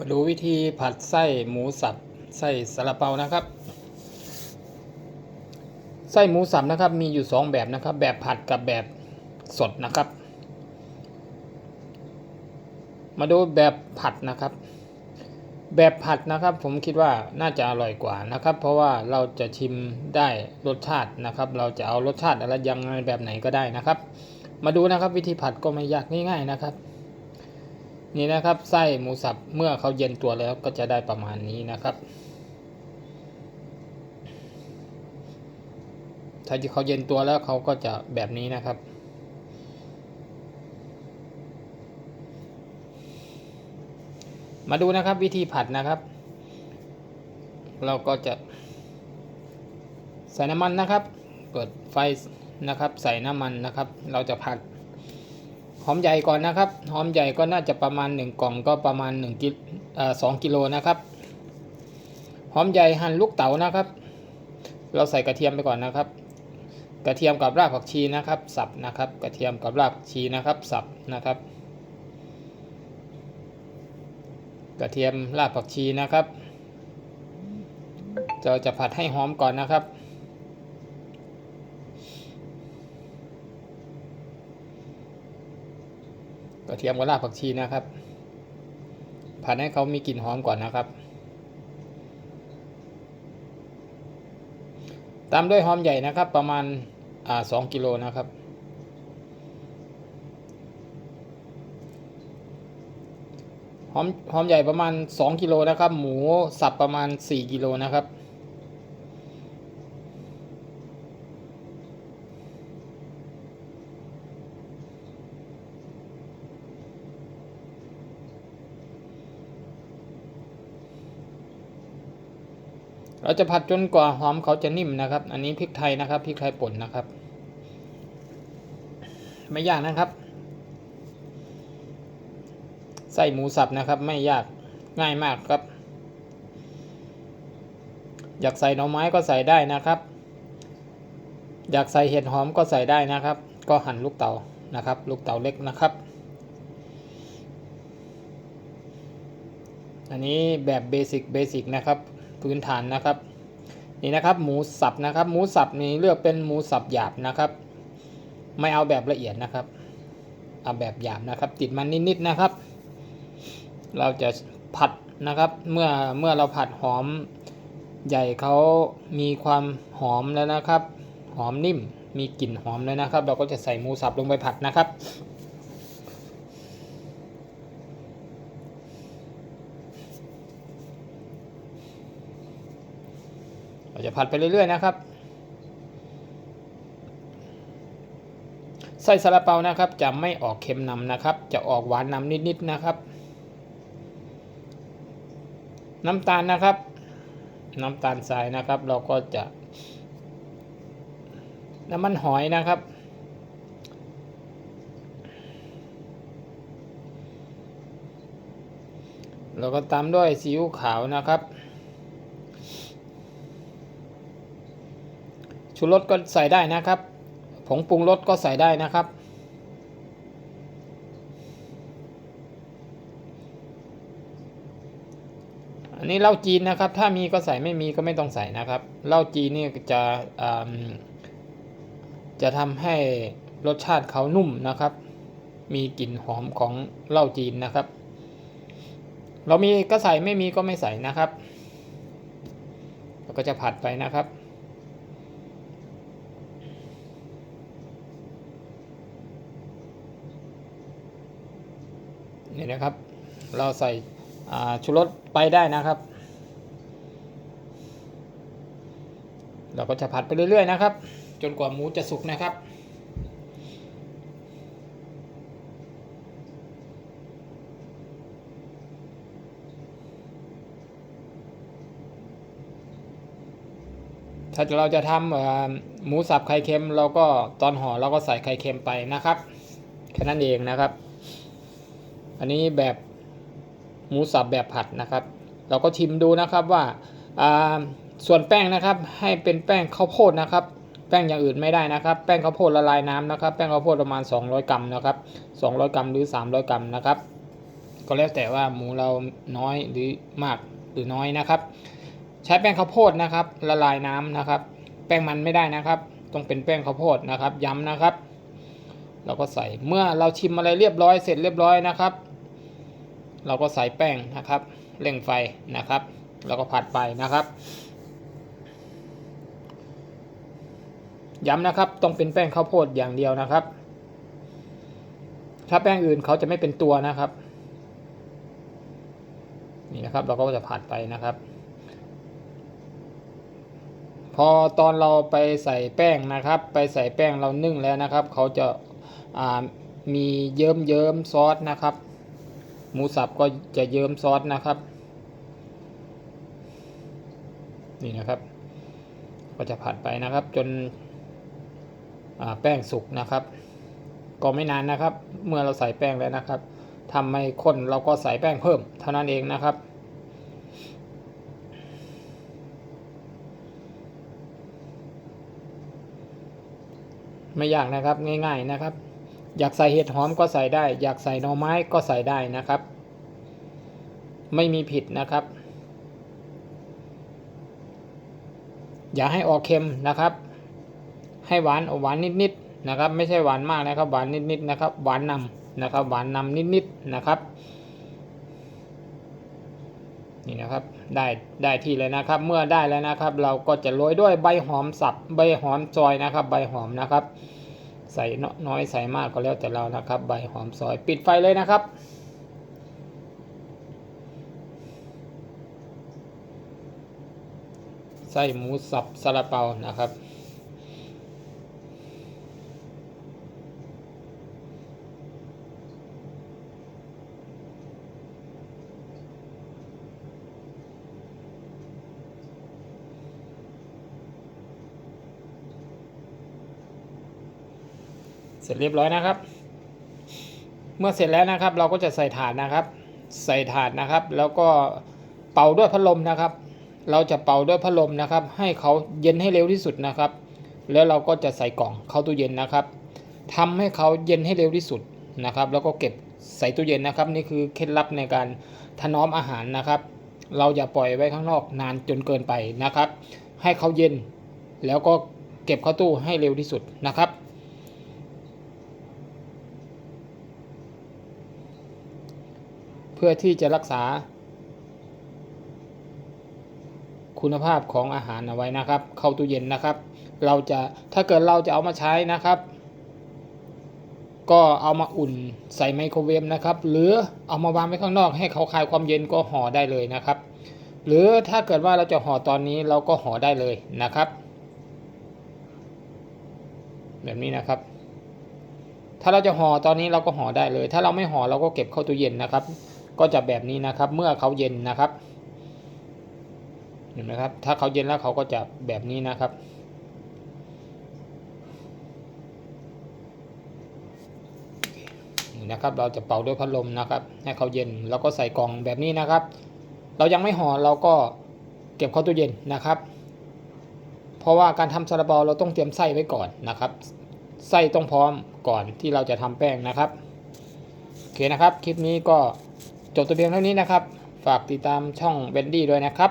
มาดูวิธีผัดไส้หมูสับไส้ซาลาเปานะครับ ไส้หมูสับนะครับมีอยู่สองแบบนะครับ แบบผัดกับแบบสดนะครับ มาดูแบบผัดนะครับ แบบผัดนะครับ ผมคิดว่าน่าจะอร่อยกว่านะครับ เพราะว่าเราจะชิมได้รสชาตินะครับ เราจะเอารสชาติอะไรยังไงแบบไหนก็ได้นะครับ มาดูนะครับวิธีผัดก็ไม่ยากง่าย ๆนะครับ นี่นะครับไส้หมูสับเมื่อเขาเย็นตัวแล้วก็จะได้ประมาณนี้นะครับ ถ้าที่เขาเย็นตัวแล้วเขาก็จะแบบนี้นะครับมาดูนะครับวิธีผัดนะครับ เราก็จะ ใส่น้ำมันนะครับ เปิดไฟนะครับ ใส่น้ำมันนะครับ เราจะผัด อมใหญ่ก่อนนะครับ หอมใหญ่ก็น่าจะประมาณ 1 กล่องก็ประมาณ1กิสองกิโลนะครับ หอมใหญ่หั่นลูกเต๋านะครับ เราใส่กระเทียมไปก่อนนะครับ กระเทียมกับรากผักชีนะครับ สับนะครับ กระเทียมกับรากผักชีนะครับ สับนะครับ กระเทียมรากผักชีนะครับ เราจะผัดให้หอมก่อนนะครับ กระเทียมกับรากผักชีนะครับผัดให้เขามีกลิ่นหอมก่อนนะครับ ตามด้วยหอมใหญ่นะครับ ประมาณอ่าสองกิโลนะครับ หอมหอมใหญ่ประมาณ 2 กิโลนะครับ หมูสับประมาณ 4 กิโลนะครับ เราจะผัดจนกว่าหอมเขาจะนิ่มนะครับ อันนี้พริกไทยนะครับพริกไทยป่นนะครับ ไม่ยากนะครับไส้หมูสับนะครับ ไม่ยากง่ายมากครับ อยากใส่หน่อไม้ก็ใส่ได้นะครับ อยากใส่เห็ดหอมก็ใส่ได้นะครับ ก็หั่นลูกเต๋านะครับ ลูกเต๋าเล็กนะครับ อันนี้แบบเบสิกเบสิกนะครับ พื้นฐานนะครับ นี่นะครับหมูสับนะครับ หมูสับนี่เลือกเป็นหมูสับหยาบนะครับ ไม่เอาแบบละเอียดนะครับ เอาแบบหยาบนะครับ ติดมันนิดๆนะครับ เราจะผัดนะครับ เมื่อเมื่อเราผัดหอมใหญ่เขามีความหอมแล้วนะครับ หอมนิ่มมีกลิ่นหอมแล้วนะครับ เราก็จะใส่หมูสับลงไปผัดนะครับ เราจะผัดไปเรื่อยๆนะครับ ไส้ซาลาเปานะครับ จะไม่ออกเค็มนำนะครับ จะออกหวานนำนิดๆนะครับ น้ำตาลนะครับ น้ำตาลทรายนะครับ เราก็จะน้ำมันหอยนะครับเราก็ตามด้วยซีอิ๊วขาวนะครับ ชูรสก็ใส่ได้นะครับ ผงปรุงรสก็ใส่ได้นะครับ อันนี้เหล้าจีนนะครับ ถ้ามีก็ใส่ไม่มีก็ไม่ต้องใส่นะครับเหล้าจีนนี่จะจะทำให้รสชาติเขานุ่มนะครับ มีกลิ่นหอมของเหล้าจีนนะครับ เรามีก็ใส่ไม่มีก็ไม่ใส่นะครับ เราก็จะผัดไปนะครับ นี่นะครับ เราใส่ชูรสไปได้นะครับ เราก็จะผัดไปเรื่อยๆนะครับ จนกว่าหมูจะสุกนะครับถ้าเราจะทำหมูสับไข่เค็มเราก็ตอนห่อเราก็ใส่ไข่เค็มไปนะครับ แค่นั้นเองนะครับ อันนี้แบบหมูสับแบบผัดนะครับ เราก็ชิมดูนะครับว่าส่วนแป้งนะครับ ให้เป็นแป้งข้าวโพดนะครับ แป้งอย่างอื่นไม่ได้นะครับ แป้งข้าวโพดละลายน้ำนะครับ แป้งข้าวโพดประมาณ 200 กรัมนะครับ 200 กรัมหรือ 300 กรัมนะครับ ก็แล้วแต่ว่าหมูเราน้อยหรือมากหรือน้อยนะครับ ใช้แป้งข้าวโพดนะครับ ละลายน้ำนะครับ แป้งมันไม่ได้นะครับต้องเป็นแป้งข้าวโพดนะครับ ย้ำนะครับ เราก็ใส่เมื่อเราชิมอะไรเรียบร้อยเสร็จเรียบร้อยนะครับ เราก็ใส่แป้งนะครับเร่งไฟนะครับ แล้วก็ผัดไปนะครับ ย้ำนะครับต้องเป็นแป้งข้าวโพดอย่างเดียวนะครับ ถ้าแป้งอื่นเขาจะไม่เป็นตัวนะครับนี่นะครับเราก็จะผัดไปนะครับ พอตอนเราไปใส่แป้งนะครับ ไปใส่แป้งเรานึ่งแล้วนะครับ เขาจะมีเยิ้มเยิ้มซอสนะครับ มูสับก็จะเยิ้มซอสนะครับ นี่นะครับ ก็จะผัดไปนะครับ จนแป้งสุกนะครับ ก็ไม่นานนะครับ เมื่อเราใส่แป้งแล้วนะครับทำให้ข้นเราก็ใส่แป้งเพิ่ม เท่านั้นเองนะครับไม่ยากนะครับง่าย ๆนะครับ อยากใส่เห็ดหอมก็ใส่ได้ อยากใส่หน่อไม้ก็ใส่ได้นะครับ ไม่มีผิดนะครับ อย่าให้ออกเค็มนะครับ ให้หวานหวานนิดๆนะครับ ไม่ใช่หวานมากนะครับ หวานนิดๆนะครับ หวานนำนะครับ หวานนำนิดๆนะครับนี่นะครับได้ได้ที่เลยนะครับ เมื่อได้แล้วนะครับ เราก็จะโรยด้วยใบหอมสับใบหอมซอยนะครับ ใบหอมนะครับ ส่น้อยใส่มากก็แล้วแต่เรานะครับ ใบหอมซอยปิดไฟเลยนะครับไส้หมูสับซาลาเปานะครับ สร็จเรียบร้อยนะครับ เมื่อเสร็จแล้วนะครับ เราก็จะใส่ถาดนะครับ ใส่ถาดนะครับ แล้วก็เป่าด้วยพัดลมนะครับ เราจะเป่าด้วยพัดลมนะครับ ให้เขาเย็นให้เร็วที่สุดนะครับ แล้วเราก็จะใส่กล่องเข้าตู้เย็นนะครับทำให้เขาเย็นให้เร็วที่สุดนะครับ แล้วก็เก็บใส่ตู้เย็นนะครับ นี่คือเคล็ดลับในการถนอมอาหารนะครับ เราอย่าปล่อยไว้ข้างนอกนานจนเกินไปนะครับ ให้เขาเย็นแล้วก็เก็บเข้าตู้ให้เร็วที่สุดนะครับ เพื่อที่จะรักษา คุณภาพของอาหารเอาไว้นะครับ เข้าตู้เย็นนะครับ เราจะถ้าเกิดเราจะเอามาใช้นะครับ ก็เอามาอุ่นใส่ไมโครเวฟนะครับ หรือเอามาวางไว้ข้างนอก ให้เขาคลายความเย็นก็ห่อได้เลยนะครับ หรือถ้าเกิดว่าเราจะห่อตอนนี้เราก็ห่อได้เลยนะครับ แบบนี้นะครับถ้าเราจะห่อตอนนี้เราก็ห่อได้เลย ถ้าเราไม่ห่อเราก็เก็บเข้าตู้เย็นนะครับ ก็จะแบบนี้นะครับ เมื่อเขาเย็นนะครับเห็นไหมครับ ถ้าเขาเย็นแล้วเขาก็จะแบบนี้นะครับ นี่นะครับ เราจะเป่าด้วยพัดลมนะครับ ให้เขาเย็นแล้วก็ใส่กล่องแบบนี้นะครับ เรายังไม่ห่อเราก็เก็บเข้าตู้เย็นนะครับ เพราะว่าการทำซาลาเปาเราต้องเตรียมไส้ไว้ก่อนนะครับ ไส้ต้องพร้อมก่อนที่เราจะทำแป้งนะครับ โอเคนะครับ คลิปนี้ก็ จบตัวเพียงเท่านี้นะครับ ฝากติดตามช่องเบนดี้ด้วยนะครับ